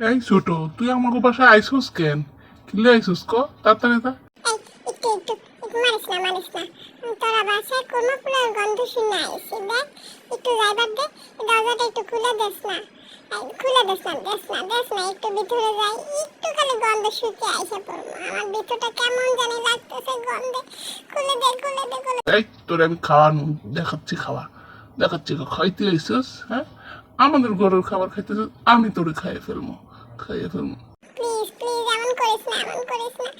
এই ছোট তুই আমাকে বাসায় আইসুস কেন? কিলে আইসুস কো তাড়াতাড়ি তা একটু একটু একটু মারিস না মারিস না। উম, তোরা বাসায় কোনো ফুলের গন্ধ শুনে আইসি দেখ একটু যাইবার দে এই দরজাটা একটু খুলে দেস না। এই, খুলে দেস না দেস না দেস না একটু ভিতরে যাই একটু খালি গন্ধ শুকে আইসে পড়ব। আমার ভিতরটা কেমন জানি লাগতেছে গন্ধে। খুলে দে খুলে দে খুলে এই তোরে আমি খাওয়ানো দেখাচ্ছি খাওয়া। দেখাচ্ছি খাইতে আইসুস হ্যাঁ? আমাদের ঘরের খাবার খাইতে আমি তোরে খাইয়ে ফেলব। খাইয়ে ফেলব। প্লিজ প্লিজ এমন করিস না এমন করিস না।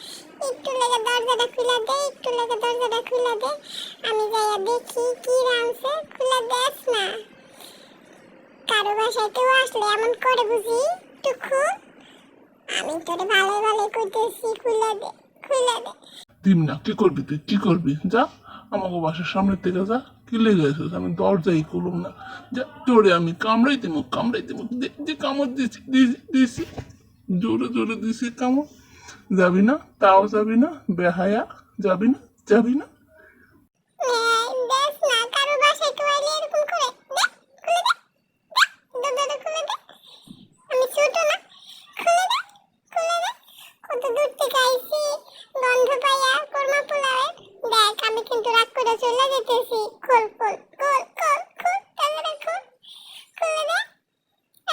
একটু লেগে দরজাটা খুলে দে একটু লেগে দরজাটা খুলে দে। আমি যাইয়া দেখি কি রানছে খুলে দেস না। কারও বাসায় কেউ আসলে এমন করে বুঝি? একটু আমি তোরে ভালো ভালো কইতেছি খুলে দে খুলে দে। দিম না কি করবি তুই? কি করবি? যা আমাকে বাসার সামনে থেকে যা। কি লেগে আমি দরজাই খুলুম না। যা তোরে আমি কামড়াই দিব কামড়াই দিব যে কামড় দিছি, দিছি- জোরে জোরে দিছি কামড়। যাবি না? তাও যাবি না? বেহায়া যাবি না? যাবি না? ছোট না। খুলে দে খুলে দে। কত দূর থেকে গন্ধ পাইয়া কোরমা পোলাওয়ের দেখ আমি কিন্তু রাগ করে চলে যেতেছি। খোল খোল খোল খোল খোল দরজাটা খোল, খুলে দে।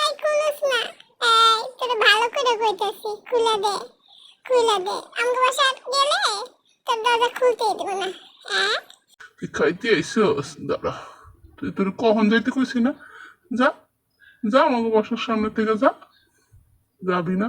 এই খুলুস না। এই, তোর ভালো করে কইতেছি, খুলে দে খুলে দে। আমাকে বাসায় গেলে তোর দরজা খুলতেই দেবো না। হ্যাঁ? তুই খাইতে আইসস? দাঁড়া, তুই তোর কখন যাইতে কইছি না? যা যা আমাকে বাসার সামনে থেকে যা। যাবি না?